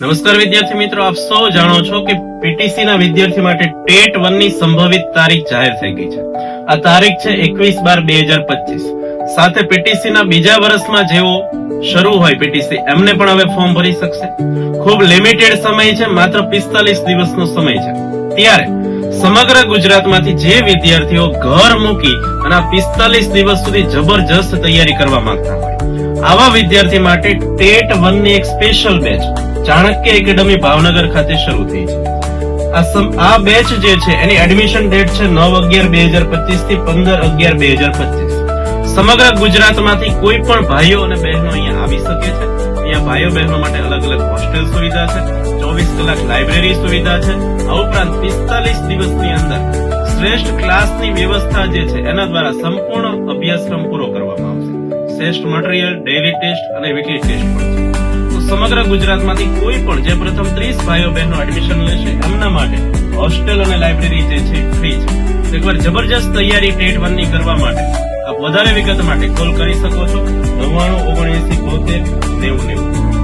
નમસ્કાર વિદ્યાર્થી મિત્રો, આપ સૌ જાણો છો કે પીટીસી ના વિદ્યાર્થી માટે ટેટ વનની સંભવિત તારીખ જાહેર થઈ ગઈ છે. આ તારીખ છે એકવીસ બાર બે હજાર પચીસ. સાથે પીટીસી ના બીજા વર્ષમાં જેઓ શરૂ હોય પીટીસી એમને પણ હવે ફોર્મ ભરી શકશે. ખૂબ લિમિટેડ સમય છે, માત્ર પિસ્તાલીસ દિવસનો સમય છે. ત્યારે સમગ્ર ગુજરાતમાંથી જે વિદ્યાર્થીઓ ઘર મૂકી અને આ પિસ્તાલીસ દિવસ સુધી જબરજસ્ત તૈયારી કરવા માંગતા હોય, આવા વિદ્યાર્થી માટે ટેટ વનની એક special batch Chanakya academy Bhavnagar ખાતે શરૂ થઈ છે. આ બેચ જે છે, એની એડમિશન ડેટ છે નવ અગિયાર બે હજાર પચીસથી પંદર અગિયાર બે હજાર પચીસ. સમગ્ર ગુજરાતમાંથી કોઈ પણ ભાઈઓ અને બહેનો અહીંયા આવી શકે છે. અહીંયા ભાઈઓ બહેનો માટે અલગ અલગ હોસ્ટેલ સુવિધા છે, ચોવીસ કલાક લાઇબ્રેરી સુવિધા છે, આ ઉપરાંત પિસ્તાલીસ દિવસની અંદર શ્રેષ્ઠ ક્લાસની વ્યવસ્થા જે છે, એના દ્વારા સંપૂર્ણ અભ્યાસક્રમ પૂરો કરવામાં આવશે. શ્રેષ્ઠ મટીરિયલ ડેલી ટેસ્ટ અને વીકલી ટેસ્ટ પણ. સમગ્ર ગુજરાતમાંથી કોઈ પણ જે પ્રથમ ત્રીસ ભાઈઓ બહેનો એડમિશન લેશે, એમના માટે હોસ્ટેલ અને લાઇબ્રેરી જે છે ફ્રી છે. એકવાર જબરજસ્ત તૈયારી ટેટ વનની કરવા માટે આપ વધારે વિગત માટે કોલ કરી શકો છો. નવ્વાણું, ઓગણએસી, બોતેર, નેવું નેવું.